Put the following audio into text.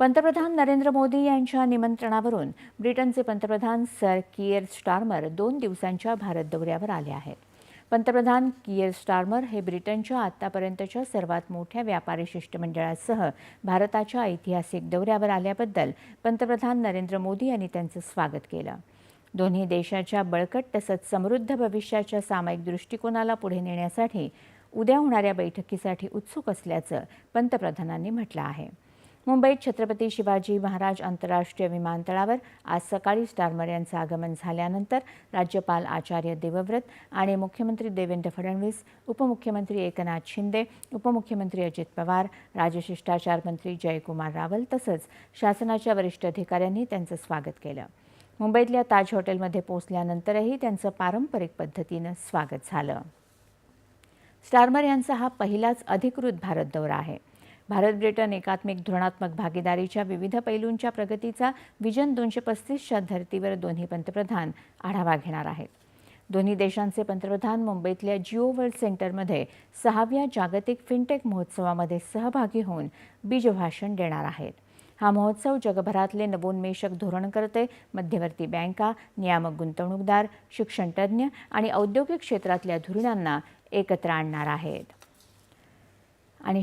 पंतप्रधान नरेंद्र मोदी यांच्या निमंत्रणावरून ब्रिटनचे पंतप्रधान सर किएर स्टार्मर दोन दिवसांच्या भारत दौऱ्यावर आले आहेत. पंतप्रधान किएर स्टार्मर हे ब्रिटनच्या आतापर्यंतच्या सर्वात मोठ्या व्यापारी शिष्टमंडळासह भारताच्या ऐतिहासिक दौऱ्यावर आल्याबद्दल पंतप्रधान नरेंद्र मोदी यांनी त्यांचं स्वागत केलं. दोन्ही देशाच्या बळकट तसंच समृद्ध भविष्याच्या सामायिक दृष्टिकोनाला पुढे नेण्यासाठी उद्या होणाऱ्या बैठकीसाठी उत्सुक असल्याचं पंतप्रधानांनी म्हटलं आहे. मुंबईत छत्रपती शिवाजी महाराज आंतरराष्ट्रीय विमानतळावर आज सकाळी स्टारमर यांचं आगमन झाल्यानंतर राज्यपाल आचार्य देवव्रत आणि मुख्यमंत्री देवेंद्र फडणवीस उपमुख्यमंत्री एकनाथ शिंदे उपमुख्यमंत्री अजित पवार राजशिष्टाचार मंत्री जयकुमार रावल तसंच शासनाच्या वरिष्ठ अधिकाऱ्यांनी त्यांचं स्वागत केलं. मुंबईतल्या ताज हॉटेलमध्ये पोहोचल्यानंतरही त्यांचं पारंपरिक पद्धतीनं स्वागत झालं. स्टारमर यांचा हा पहिलाच अधिकृत भारत दौरा आहे. भारत ब्रिटन एकात्मिक धोरणात्मक भागीदारीच्या विविध पैलूंच्या प्रगतीचा विजन दोनशे पस्तीसच्या धर्तीवर दोन्ही पंतप्रधान आढावा घेणार आहेत. दोन्ही देशांचे पंतप्रधान मुंबईतल्या जिओ वर्ल्ड सेंटरमध्ये सहाव्या जागतिक फिनटेक महोत्सवामध्ये सहभागी होऊन बीजभाषण देणार आहेत. हा महोत्सव जगभरातले नवोन्मेषक धोरणकर्ते मध्यवर्ती बँका नियामक गुंतवणूकदार शिक्षणतज्ज्ञ आणि औद्योगिक क्षेत्रातल्या धुरीणांना एकत्र आणणार आहेत. आणि